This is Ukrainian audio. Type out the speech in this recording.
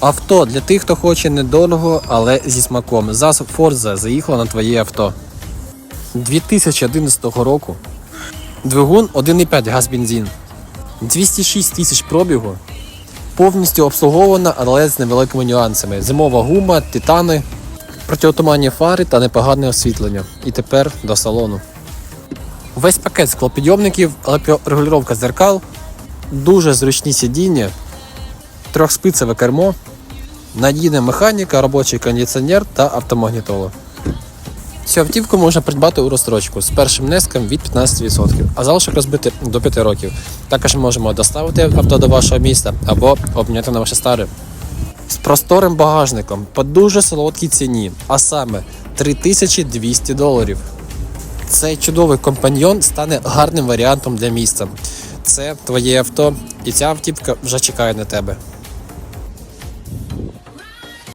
Авто для тих, хто хоче недорого, але зі смаком. ЗАЗ Форза заїхала на твоє авто. 2011 року. Двигун 1,5 газ бензин. 206 тисяч пробігу. Повністю обслугована, але з невеликими нюансами. Зимова гума, титани, протиотуманні фари та непогане освітлення. І тепер до салону. Весь пакет склопідйомників, електрорегулювання зеркал, дуже зручні сидіння, трьохспицеве кермо, надійна механіка, робочий кондиціонер та автомагнітола. Цю автівку можна придбати у розстрочку з першим внеском від 15%, а залишок розбити до 5 років. Також можемо доставити авто до вашого міста або обміняти на ваше старе. З просторим багажником по дуже солодкій ціні, а саме 3200 доларів. Цей чудовий компаньйон стане гарним варіантом для міста. Це твоє авто, і ця автівка вже чекає на тебе.